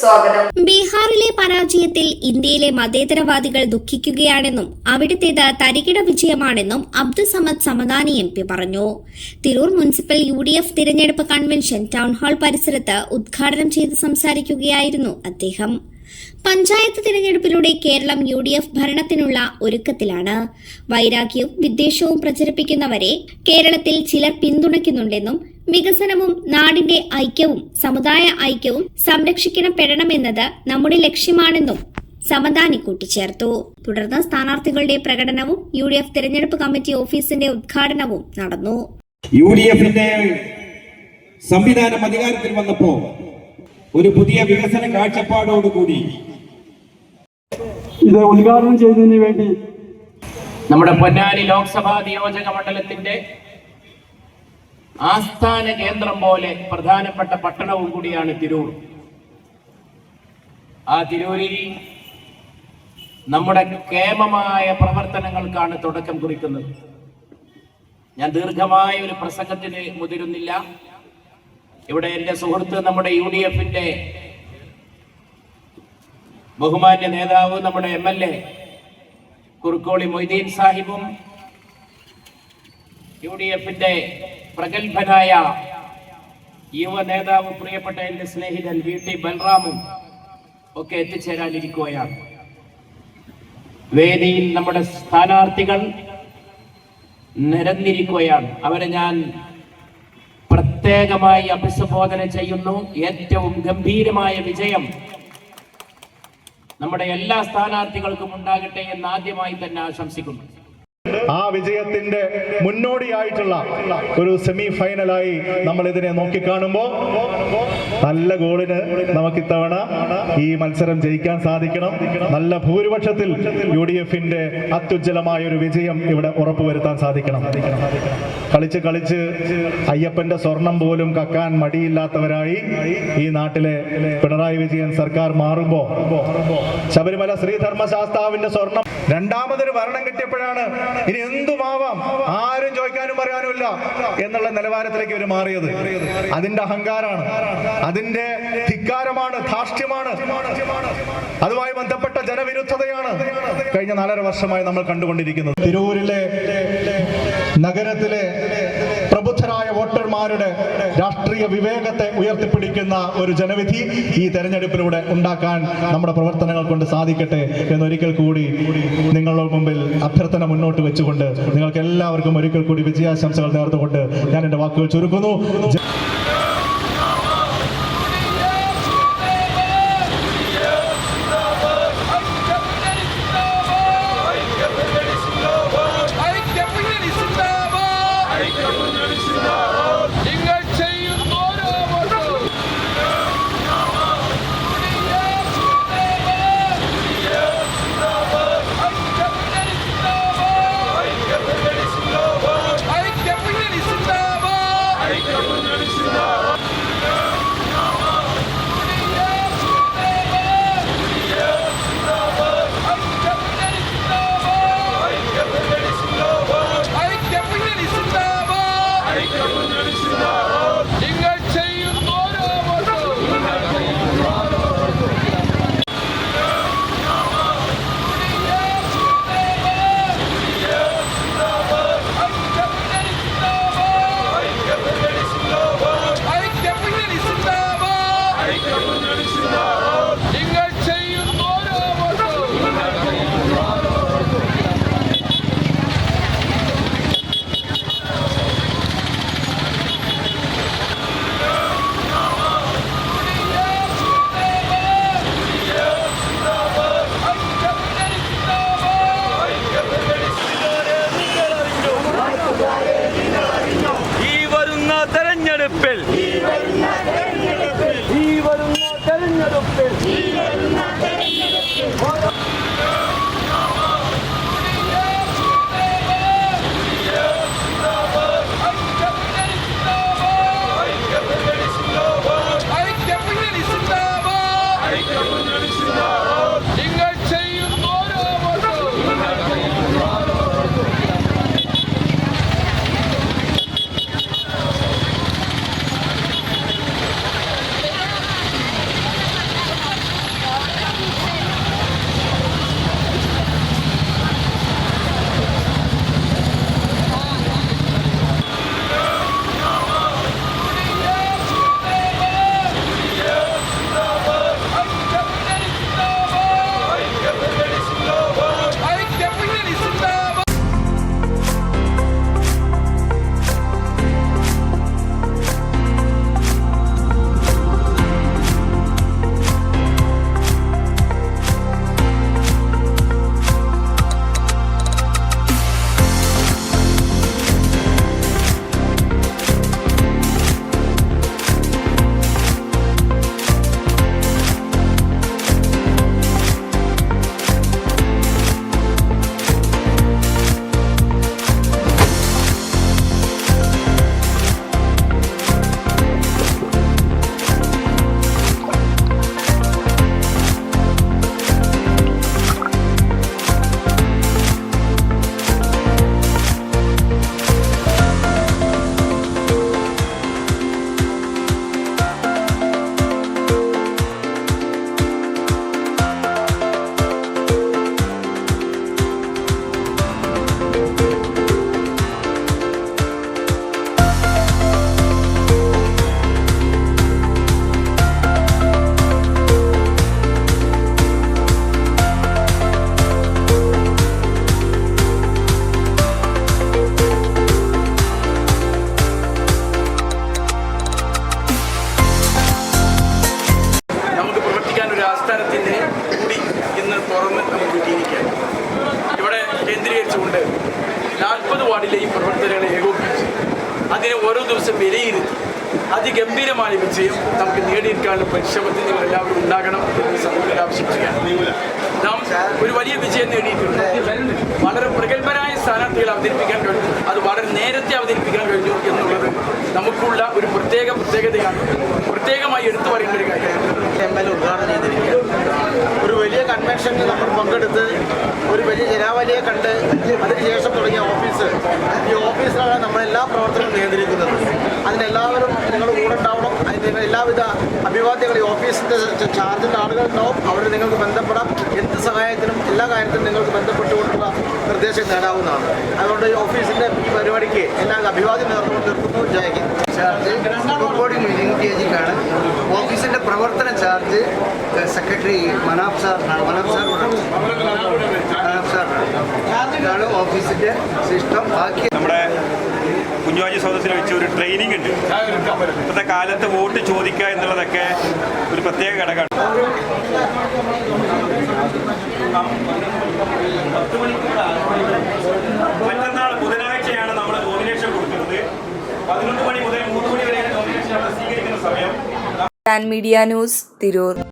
സ്വാഗതം. ബീഹാറിലെ പരാജയത്തിൽ ഇന്ത്യയിലെ മതേതരവാദികൾ ദുഃഖിക്കുകയാണെന്നും അവിടുത്തേത് തരികിട വിജയമാണെന്നും അബ്ദുസമദ് സമദാനി എം പി പറഞ്ഞു. Tirur municipal U D F തിരഞ്ഞെടുപ്പ് കൺവെൻഷൻ ടൗൺഹാൾ പരിസരത്ത് ഉദ്ഘാടനം ചെയ്ത് സംസാരിക്കുകയായിരുന്നു അദ്ദേഹം. പഞ്ചായത്ത് തിരഞ്ഞെടുപ്പിലൂടെ കേരളം യു ഡി എഫ് ഭരണത്തിനുള്ള ഒരുക്കത്തിലാണ്. വൈരാഗ്യവും വിദ്വേഷവും പ്രചരിപ്പിക്കുന്നവരെ കേരളത്തിൽ ചിലർ പിന്തുണയ്ക്കുന്നുണ്ടെന്നും വികസനവും നാടിന്റെ ഐക്യവും സമുദായ ഐക്യവും സംരക്ഷിക്കപ്പെടണമെന്നത് നമ്മുടെ ലക്ഷ്യമാണെന്നും സമദാനി കൂട്ടിച്ചേർത്തു തുടർന്ന് സ്ഥാനാർത്ഥികളുടെ പ്രകടനവും യു ഡി എഫ് തെരഞ്ഞെടുപ്പ് കമ്മിറ്റി ഓഫീസിന്റെ ഉദ്ഘാടനവും നടന്നു. യു ഡി എഫിന്റെ സംവിധാനം അധികാരത്തിൽ വന്നപ്പോ ഒരു പുതിയ വികസന കാഴ്ചപ്പാടോടുകൂടി ഇത് ഉദ്ഘാടനം ചെയ്തതിന് വേണ്ടി നമ്മുടെ പൊന്നാനി ലോക്സഭാ നിയോജക മണ്ഡലത്തിന്റെ ആസ്ഥാന കേന്ദ്രം പോലെ പ്രധാനപ്പെട്ട പട്ടണവും കൂടിയാണ് തിരൂർ. ആ തിരൂരിൽ നമ്മുടെ കേമമായ പ്രവർത്തനങ്ങൾക്കാണ് തുടക്കം കുറിക്കുന്നത്. ഞാൻ ദീർഘമായ ഒരു പ്രസംഗത്തിന് മുതിരുന്നില്ല. ഇവിടെ എന്റെ സുഹൃത്ത് നമ്മുടെ യു ഡി എഫിന്റെ ബഹുമാന്യ നേതാവ് നമ്മുടെ M L A Kurukkoli Moideen സാഹിബും U D എഫിന്റെ പ്രഗത്ഭനായ യുവ നേതാവ് പ്രിയപ്പെട്ട എന്റെ സ്നേഹിതൻ വി ടി ബൽറാമും ഒക്കെ എത്തിച്ചേരാനിരിക്കുകയാണ്. വേദിയിൽ നമ്മുടെ സ്ഥാനാർത്ഥികൾ നിരന്നിരിക്കുകയാണ്. അവരെ ഞാൻ പ്രത്യേകമായി അഭിസംബോധന ചെയ്യുന്നു. ഏറ്റവും ഗംഭീരമായ വിജയം നമ്മുടെ എല്ലാ സ്ഥാനാർത്ഥികൾക്കും ഉണ്ടാകട്ടെ എന്ന് ആദ്യമായി തന്നെ ആശംസിക്കുന്നു. ആ വിജയത്തിന്റെ മുന്നോടിയായിട്ടുള്ള ഒരു സെമി ഫൈനലായി നമ്മൾ ഇതിനെ നോക്കിക്കാണുമ്പോൾ നല്ല ഗോളിന് നമുക്ക് ഇത്തവണ ഈ മത്സരം ജയിക്കാൻ സാധിക്കണം. നല്ല ഭൂരിപക്ഷത്തിൽ യു ഡി എഫിന്റെ അത്യുജ്വലമായ ഒരു വിജയം ഇവിടെ ഉറപ്പുവരുത്താൻ സാധിക്കണം. കളിച്ച് കളിച്ച് അയ്യപ്പന്റെ സ്വർണം പോലും കക്കാൻ മടിയില്ലാത്തവരായി ഈ നാട്ടിലെ പിണറായി വിജയൻ സർക്കാർ മാറുമ്പോ ശബരിമല ശ്രീധർമ്മശാസ്താവിന്റെ സ്വർണം. രണ്ടാമതൊരു ഭരണം കിട്ടിയപ്പോഴാണ് ഇനി എന്തുമാവാം? ആരും ചോദിക്കാനും പറയാനുമില്ല എന്നുള്ള നിലവാരത്തിലേക്ക് ഇവർ മാറിയത്. അതിന്റെ അഹങ്കാരാണ് അതിന്റെ ധിക്കാരമാണ് ധാർഷ്ട്യമാണ്. അതുമായി ബന്ധപ്പെട്ട ജനവിരുദ്ധതയാണ് കഴിഞ്ഞ നാലര വർഷമായി നമ്മൾ കണ്ടുകൊണ്ടിരിക്കുന്നത്. തിരൂരിലെ നഗരത്തിലെ വോട്ടർമാരുടെ രാഷ്ട്രീയ വിവേകത്തെ ഉയർത്തിപ്പിടിക്കുന്ന ഒരു ജനവിധി ഈ തെരഞ്ഞെടുപ്പിലൂടെ ഉണ്ടാക്കാൻ നമ്മുടെ പ്രവർത്തനങ്ങൾ കൊണ്ട് സാധിക്കട്ടെ എന്നൊരിക്കൽ കൂടി നിങ്ങളുടെ മുമ്പിൽ അഭ്യർത്ഥന മുന്നോട്ട് വെച്ചുകൊണ്ട് നിങ്ങൾക്ക് എല്ലാവർക്കും ഒരിക്കൽ കൂടി വിജയാശംസകൾ നേർന്നുകൊണ്ട് ഞാൻ എന്റെ വാക്കുകൾ ചുരുക്കുന്നു. വിലയിരുത്തി. അതിഗംഭീരമായ വിജയം നമുക്ക് നേടിയെടുക്കാനുള്ള പരിശ്രമത്തിൽ നിങ്ങൾ എല്ലാവരും ഉണ്ടാകണം എന്ന് സമൂഹത്തിൽ ആവശ്യപ്പെടുകയാണ്. നാം ഒരു വലിയ വിജയം നേടിയിട്ടുണ്ട്. വളരെ പ്രഗത്ഭരായ സ്ഥാനാർത്ഥികൾ അവതരിപ്പിക്കാൻ കഴിഞ്ഞു. അത് വളരെ നേരത്തെ അവതരിപ്പിക്കാൻ കഴിഞ്ഞു എന്നുള്ളത് നമുക്കുള്ള ഒരു പ്രത്യേക പ്രത്യേകതയാണ്. പ്രത്യേകമായി എടുത്തു പറയേണ്ട ഒരു കാര്യം. ഉദ്ഘാടനം ചെയ്തിരിക്കുകയാണ്. ഒരു വലിയ കൺവെൻഷനിൽ നമ്മൾ പങ്കെടുത്ത് ഒരു വലിയ ജനാവലിയെ കണ്ട് അതിനുശേഷം തുടങ്ങിയ ഓഫീസ് ഈ ഓഫീസിലാണ് നമ്മളെല്ലാ പ്രവർത്തനവും നിയന്ത്രിക്കുന്നത്. അതിനെല്ലാവരും നിങ്ങൾ കൂടെ ഉണ്ടാവണം. അതിന് എല്ലാവിധ അഭിവാദ്യങ്ങൾ ഈ ഓഫീസിന്റെ ചാർജിന്റെ ആളുകൾ ഉണ്ടാവും അവർ നിങ്ങൾക്ക് ബന്ധപ്പെടാം. എന്ത് സഹായത്തിനും എല്ലാ കാര്യത്തിനും നിങ്ങൾക്ക് ബന്ധപ്പെട്ടുകൊണ്ടുള്ള നിർദ്ദേശം നേടാവുന്നതാണ്. അതുകൊണ്ട് ഈ ഓഫീസിന്റെ ഈ പരിപാടിക്ക് എല്ലാ അഭിവാദ്യം നേർന്നുകൊണ്ട് നിർത്തുന്നു. ജയകി ാണ് ചാർജ് ബോഡി മീറ്റിംഗ് കെ ജിക്കാണ് ഓഫീസിന്റെ പ്രവർത്തന ചാർജ് സെക്രട്ടറി മനാബ് സാറിനാണ്. മനാബ് സാറിനാണ്. മനാബ് സാറിനാണ്. ഇതാണ് ഓഫീസിന്റെ സിസ്റ്റം. ബാക്കി നമ്മുടെ കുഞ്ഞുവാജി സൗദത്തിൽ വെച്ച് ഒരു ട്രെയിനിങ് ഉണ്ട്. ഇപ്പോഴത്തെ കാലത്ത് വോട്ട് ചോദിക്കുക എന്നുള്ളതൊക്കെ ഒരു പ്രത്യേക ഘടകമാണ്. മറ്റന്നാൾ ബുധനാഴ്ചയാണ് നമ്മൾ നോമിനേഷൻ കൊടുക്കുന്നത്. പതിനൊന്ന് മണി മുതൽ മൂന്ന് മണി വരെ നോമിനേഷൻ സ്വീകരിക്കുന്ന സമയം. Media news Tirur